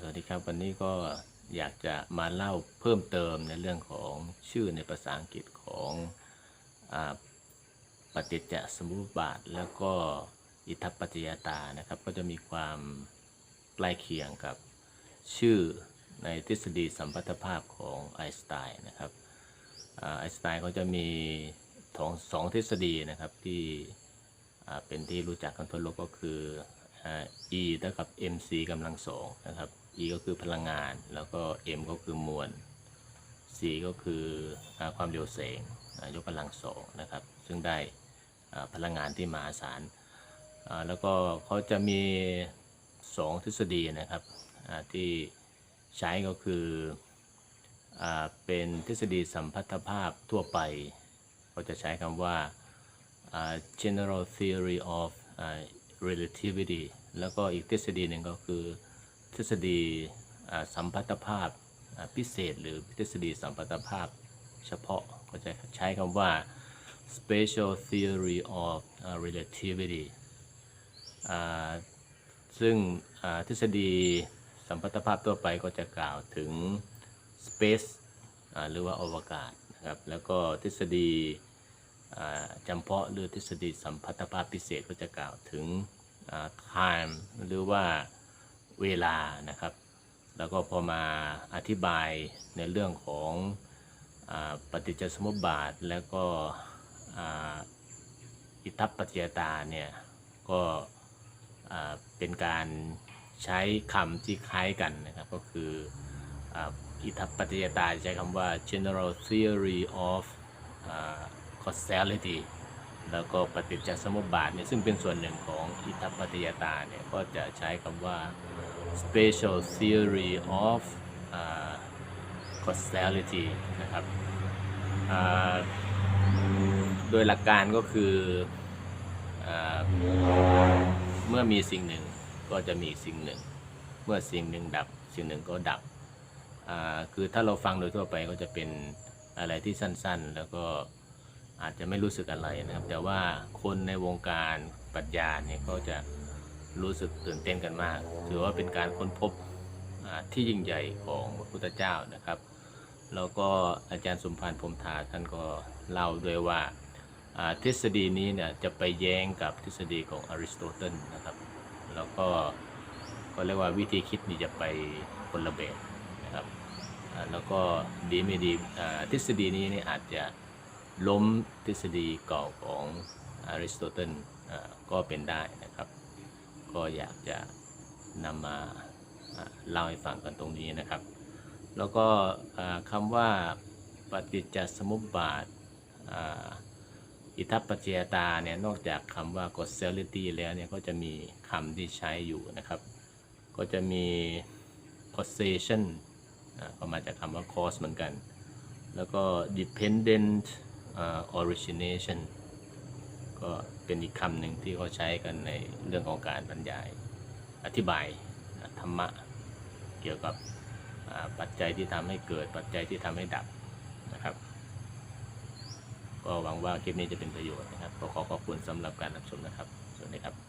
สวัสดีครับวันนี้ก็อยากจะมาเล่าเพิ่มเติมในเรื่องของชื่อในภาษาอังกฤษของอปฏิจจสมุปบาท แล้วก็อิทัปปัจจยตานะครับ ก็จะมีความใกล้เคียงกับชื่อในทฤษฎีสัมพัทธภาพของไอน์สไตน์นะครับไอน์สไตน์เขาจะมีสองสองทฤษฎีนะครับที่เป็นที่รู้จักกันทั่วโลกก็คือ E เท่ากับ mc กำลังสองนะครับ E ก็คือพลังงาน แล้วก็ m ก็คือมวล c ก็คือความเร็วแสงยกกำลังสองนะครับ ซึ่งได้พลังงานที่มหาศาลแล้วก็เขาจะมีสองทฤษฎีนะครับที่ใช้ก็คืออเป็นทฤษฎีสัมพัทธภาพทั่วไปเขาจะใช้คำว่า general theory of relativity แล้วก็อีกทฤษฎีหนึ่งก็คือทฤษฎีสัมพัทธภาพพิเศษ หรือทฤษฎีสัมพัทธภาพเฉพาะก็จะใช้คำว่า special theory of อ่า relativity ซึ่งทฤษฎีสัมพัทธภาพทั่วไปก็จะกล่าวถึง space หรือว่าอวกาศนะครับแล้วก็ทฤษฎี จำเพาะหรือทฤษฎีสัมพัทธภาพพิเศษก็จะกล่าวถึง time หรือว่าเวลานะครับ แล้วก็พอมาอธิบายในเรื่องของอปฏิจจสมุปบาท แล้วก็อิทัปปัจจยตาเนี่ยก็เป็นการใช้คำที่คล้ายกันนะครับ ก็คืออิทัปปัจจยตาใช้คำว่า general theory of อ่า causality แล้วก็ปฏิจจสมุปบาทเนี่ยซึ่งเป็นส่วนหนึ่งของอิทัปปัจจยตาเนี่ยก็จะใช้คำว่า special theory of อ่า causality นะครับอ่าโดยหลักการก็คืออาเมื่อมีสิ่งหนึ่งก็จะมีสิ่งหนึ่ง เมื่อสิ่งหนึ่งดับสิ่งหนึ่งก็ดับอ่าคือถ้าเราฟังโดยทั่วไปก็จะเป็นอะไรที่สั้นๆ แล้วก็ อาจจะไม่รู้สึกอะไรนะครับ แต่ว่าคนในวงการปรัชญาเนี่ยก็จะรู้สึกตื่นเต้นกันมาก ถือว่าเป็นการค้นพบที่ยิ่งใหญ่ของพระพุทธเจ้านะครับ แล้วก็อาจารย์สมภารพรมทาท่านก็เล่าด้วยว่าทฤษฎีนี้เนี่ยจะไปแย้งกับทฤษฎีของอริสโตเติลนะครับ แล้วก็ก็เรียกว่าวิธีคิดนี่จะไปคนละแบบนะครับแล้วก็ดีไม่ดีทฤษฎีนี้นี่อาจจะ ล้มทฤษฎีเก่าของอริสโตเติลก็เป็นได้นะครับ ก็อยากจะนำมาเล่าให้ฟังกันตรงนี้นะครับ แล้วก็คำว่าปฏิจจสมุปบาทอิทัปปัจจยตาเนี่ยนอกจากคำว่า causality แล้วเนี่ยก็จะมีคำที่ใช้อยู่นะครับ ก็จะมี causation ก็มาจากคำว่า cause เหมือนกัน แล้วก็ dependent origination ก็เป็นอีกคำหนึ่งที่เขาใช้กันในเรื่องของการบรรยาย อธิบายธรรมะ เกี่ยวกับปัจจัยที่ทำให้เกิดปัจจัยที่ทำให้ดับนะครับ ก็หวังว่าคลิปนี้จะเป็นประโยชน์นะครับ ก็ขอขอบคุณสำหรับการรับชมนะครับ สวัสดีครับ